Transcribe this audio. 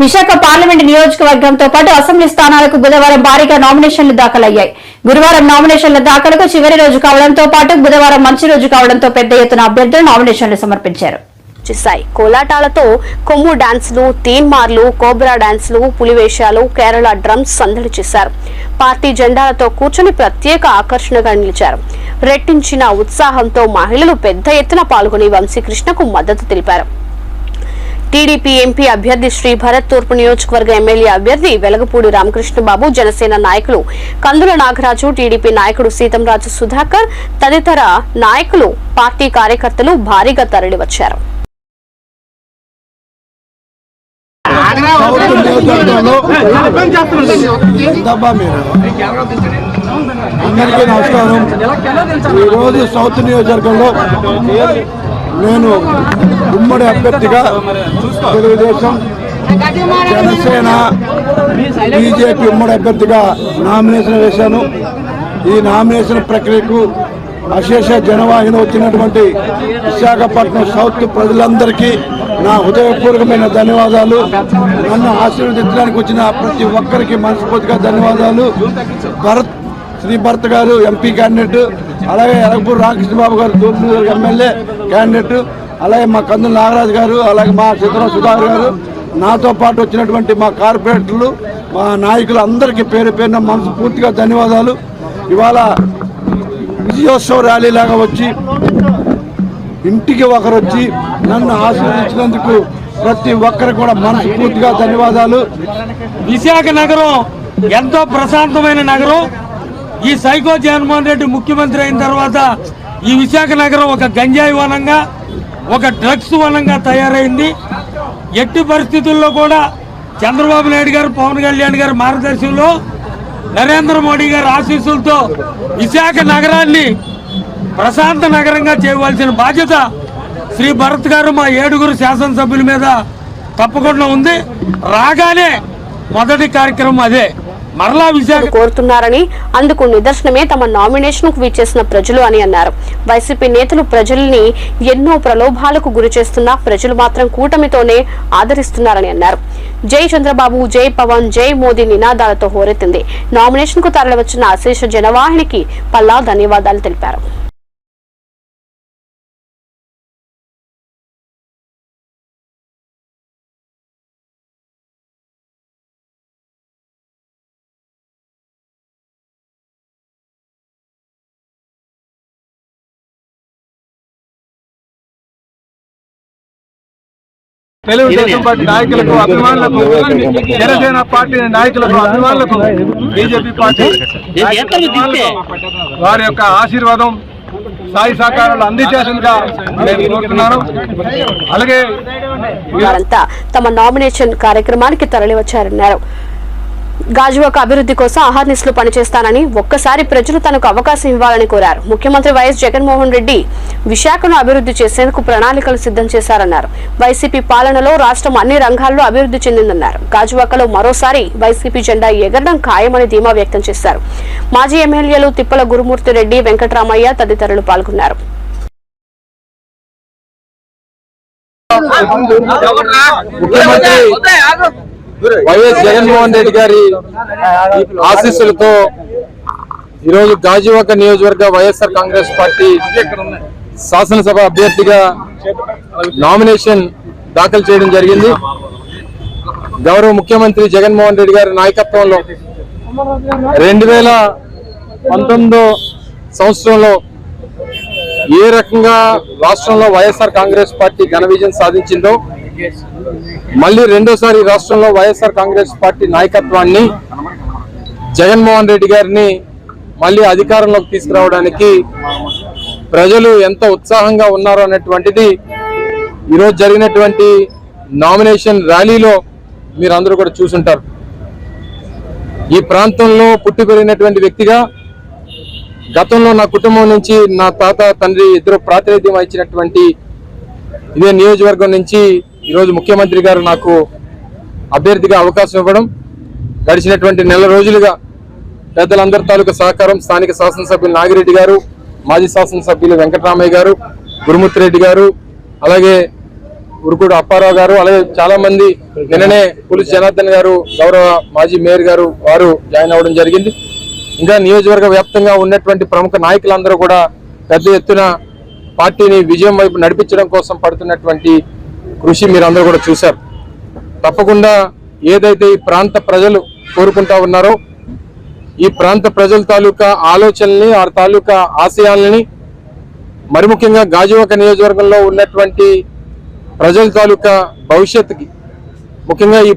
Visakha parliament నియోజకవర్గంతో పాటు assembly స్థానాలకు బుధవారం భారీగా నామినేషన్లు దాఖలయ్యాయి. గురువారం నామినేషన్ల దాఖలకు చివరి రోజు కావడంతో పాటు బుధవారం మంచి రోజు కావడంతో పెద్ద ఎత్తున అభ్యర్థులు నామినేషన్లు సమర్పించారు. చేశాయి. కోలాటాలతో కొమ్ము డాన్సులు తీన్మార్లు కోబ్రా డాన్సులు పులివేషాలు కేరళ డ్రమ్స్ సందడి చేశారు. పార్టీ జెండాలతో కూర్చొని ప్రత్యేక ఆకర్షణగా నిలిచారు. రెట్టించిన ఉత్సాహంతో మహిళలు పెద్ద ఎత్తున పాల్గొని వంశీకృష్ణకు మద్దతు తెలిపారు. టీడీపీ ఎంపీ అభ్యర్థి శ్రీ భరత్ తూర్పు నియోజకవర్గ ఎమ్మెల్యే అభ్యర్థి వెలగపూడి రామకృష్ణబాబు జనసేన నాయకులు కందుల నాగరాజు టీడీపీ నాయకుడు సీతంరాజు సుధాకర్ తదితర నాయకులు పార్టీ కార్యకర్తలు భారీగా తరలివచ్చారు. అందరికీ నమస్కారం. ఈరోజు సౌత్ నియోజకవర్గంలో నేను ఉమ్మడి అభ్యర్థిగా తెలుగుదేశం జనసేన బీజేపీ ఉమ్మడి అభ్యర్థిగా నామినేషన్ వేశాను. ఈ నామినేషన్ ప్రక్రియకు అశేష జనవాహిని వచ్చినటువంటి విశాఖపట్నం సౌత్ ప్రజలందరికీ నా హృదయపూర్వకమైన ధన్యవాదాలు. నన్ను ఆశీర్వదించడానికి వచ్చిన ప్రతి ఒక్కరికి మనస్ఫూర్తిగా ధన్యవాదాలు. భరత్ శ్రీ గారు ఎంపీ క్యాండిడేట్ అలాగే ఎలగపూర్ రామకృష్ణబాబు గారు తూర్పు ఎమ్మెల్యే క్యాండిడేట్ అలాగే మా కందుల నాగరాజు గారు అలాగే మా చిత్రం సుధాకర్ గారు. నాతో పాటు వచ్చినటువంటి మా కార్పొరేటర్లు మా నాయకులు అందరికీ పేరు పేరున మనస్ఫూర్తిగా ధన్యవాదాలు. ఇవాళ విజయోత్సవ ర్యాలీ లాగా వచ్చి ఇంటికి ఒకరు వచ్చి నన్ను ఆశీర్వదించినందుకు ప్రతి ఒక్కరికి కూడా మనస్ఫూర్తిగా ధన్యవాదాలు. విశాఖ నగరం ఎంతో ప్రశాంతమైన నగరం. ఈ సైకో జగన్మోహన్ రెడ్డి ముఖ్యమంత్రి అయిన తర్వాత ఈ విశాఖ నగరం ఒక గంజాయి వనంగా ఒక డ్రగ్స్ వనంగా తయారైంది. ఎట్టి పరిస్థితుల్లో కూడా చంద్రబాబు నాయుడు గారు పవన్ కళ్యాణ్ గారి మార్గదర్శనంలో నరేంద్ర మోడీ గారి ఆశీస్సులతో విశాఖ నగరాన్ని ప్రశాంత నగరంగా చేయవలసిన బాధ్యత శ్రీ భరత్ గారు మా ఏడుగురు శాసనసభ్యుల మీద తప్పకుండా ఉంది. రాగానే మొదటి కార్యక్రమం అదే. మరలా విశాఖ కోరుతున్నారని అందుకు నిదర్శనమే తమ నామినేషన్కు విచ్చేసిన ప్రజలు అని అన్నారు. వైసీపీ నేతలు ప్రజల్ని ఎన్నో ప్రలోభాలకు గురి చేస్తున్నా ప్రజలు మాత్రం కూటమితోనే ఆదరిస్తున్నారని అన్నారు. జై చంద్రబాబు జై పవన్ జై మోదీ నినాదాలతో హోరెత్తింది. నామినేషన్కు తరలివచ్చిన అశేష జనవాహినికి పల్లా ధన్యవాదాలు తెలిపారు. తెలుగుదేశం పార్టీ నాయకులకు అభిమానులకు జనసేన పార్టీ నాయకులకు అభిమానులకు బీజేపీ పార్టీ వారి యొక్క ఆశీర్వాదం సాయి సహకారాలు అందించాల్సిందిగా నేను కోరుతున్నాను. అలాగే వారంతా తమ నామినేషన్ కార్యక్రమానికి తరలివచ్చారన్నారు. గాజువాక అభివృద్ధి కోసం అహర్నిశలు పనిచేస్తానని ఒక్కసారి ప్రజలు తనకు అవకాశం ఇవ్వాలని కోరారు. ముఖ్యమంత్రి వైఎస్ జగన్మోహన్ రెడ్డి విశాఖను అభివృద్ధి చేసేందుకు ప్రణాళికలు సిద్ధం చేశారన్నారు. వైసీపీ పాలనలో రాష్ట్రం అన్ని రంగాల్లో అభివృద్ధి చెందిందన్నారు. గాజువాకలో మరోసారి వైసీపీ జెండా ఎగరడం ఖాయమని ధీమా వ్యక్తం చేశారు. మాజీ ఎమ్మెల్యేలు తిప్పల గురుమూర్తి రెడ్డి వెంకటరామయ్య తదితరులు పాల్గొన్నారు. ముఖ్యమంత్రి వైఎస్ జగన్మోహన్ రెడ్డి గారి ఆశీస్సులతో ఈరోజు గాజువాక నియోజకవర్గ వైఎస్ఆర్ కాంగ్రెస్ పార్టీ శాసనసభ అభ్యర్థిగా నామినేషన్ దాఖలు చేయడం జరిగింది. గౌరవ ముఖ్యమంత్రి జగన్మోహన్ రెడ్డి గారి నాయకత్వంలో రెండు వేల పంతొమ్మిదో సంవత్సరంలో ఏ రకంగా రాష్ట్రంలో వైఎస్ఆర్ కాంగ్రెస్ పార్టీ ఘన విజయం సాధించిందో మళ్ళీ రెండోసారి రాష్ట్రంలో వైఎస్ఆర్ కాంగ్రెస్ పార్టీ నాయకత్వాన్ని జగన్మోహన్ రెడ్డి గారిని మళ్ళీ అధికారంలోకి తీసుకురావడానికి ప్రజలు ఎంత ఉత్సాహంగా ఉన్నారు అన్నటువంటిది ఈరోజు జరిగినటువంటి నామినేషన్ ర్యాలీలో మీరందరూ కూడా చూసుంటారు. ఈ ప్రాంతంలో పుట్టి పెరిగినటువంటి వ్యక్తిగా గతంలో నా కుటుంబం నుంచి నా తాత తండ్రి ఇద్దరు ప్రాతినిధ్యం వహించినటువంటి ఇదే నియోజకవర్గం నుంచి ఈరోజు ముఖ్యమంత్రి గారు నాకు అభ్యర్థిగా అవకాశం ఇవ్వడం గడిచినటువంటి నెల రోజులుగా పెద్దలందరి తాలూకా సహకారం స్థానిక శాసనసభ్యులు నాగిరెడ్డి గారు మాజీ శాసనసభ్యులు వెంకటరామయ్య గారు గురుమూర్తిరెడ్డి గారు అలాగే ఉరుకుడు అప్పారావు గారు అలాగే చాలా మంది నిన్ననే పులిస్ జనార్దన్ గారు గౌరవ మాజీ మేయర్ గారు వారు జాయిన్ అవ్వడం జరిగింది. ఇంకా నియోజకవర్గ వ్యాప్తంగా ఉన్నటువంటి ప్రముఖ నాయకులందరూ కూడా పెద్ద ఎత్తున పార్టీని విజయం వైపు నడిపించడం కోసం పడుతున్నటువంటి కృషి మీరందరూ కూడా చూశారు. తప్పకుండా ఏదైతే ఈ ప్రాంత ప్రజలు కోరుకుంటా ఉన్నారో ఈ ప్రాంత ప్రజల తాలూకా ఆలోచనల్ని ఆ తాలూకా ఆశయాలని మరి ముఖ్యంగా గాజువాక నియోజకవర్గంలో ఉన్నటువంటి ప్రజల తాలూకా భవిష్యత్తుకి ముఖ్యంగా ఈ